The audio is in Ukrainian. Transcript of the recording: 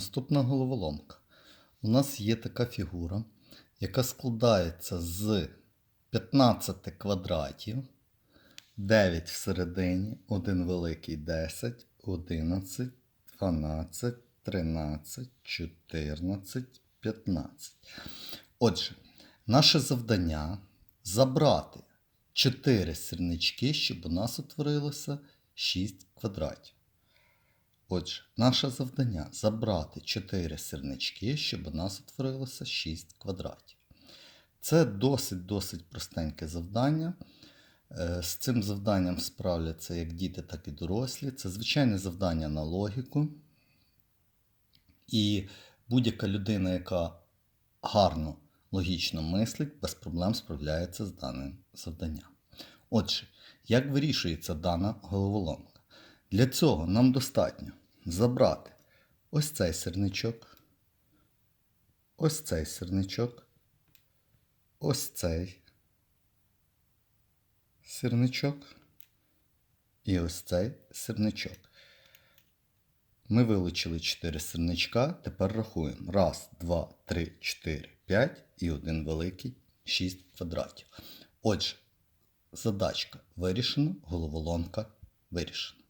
наступна головоломка. У нас є така фігура, яка складається з 15 квадратів, 9 всередині, 1 великий 10, 11, 12, 13, 14, 15. Отже, наше завдання забрати 4 сірнички, щоб у нас утворилося 6 квадратів. Отже, наше завдання забрати 4 сірнички, щоб у нас утворилося 6 квадратів. Це досить-досить простеньке завдання. Е, З цим завданням справляться як діти, так і дорослі. Це звичайне завдання на логіку. І будь-яка людина, яка гарно логічно мислить, без проблем справляється з даним завданням. Отже, як вирішується дана головоломка? Для цього нам достатньо забрати ось цей сирничок, ось цей сирничок, ось цей сирничок і ось цей сирничок. Ми вилучили 4 сирничка, тепер рахуємо. Раз, два, три, чотири, п'ять і один великий 6 квадратів. Отже, задачка вирішена, головоломка вирішена.